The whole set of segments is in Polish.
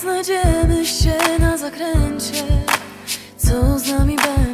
znajdziemy się na zakręcie Co z nami będzie?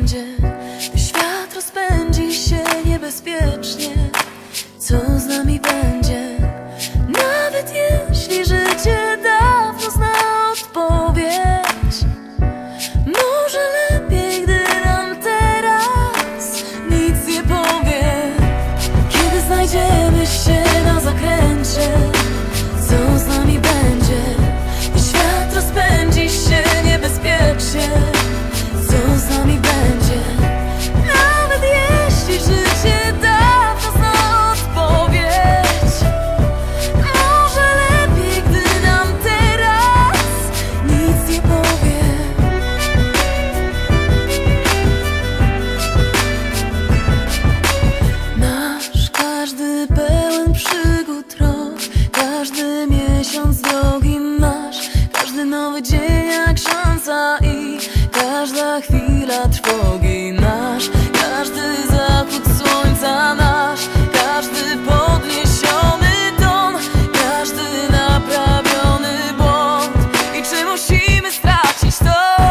Każdy pełen przygód rok Każdy miesiąc drogi nasz Każdy nowy dzień jak ksiądza i Każda chwila trwogi nasz. Każdy zachód słońca nasz Każdy podniesiony ton Każdy naprawiony błąd. I czy musimy stracić to?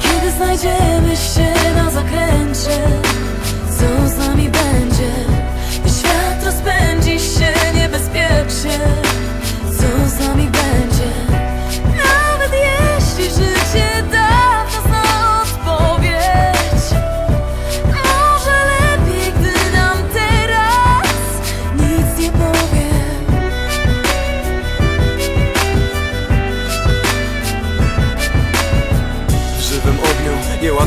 Kiedy znajdziemy się na zakręcie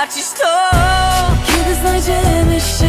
stracić to. Kiedy znajdziemy się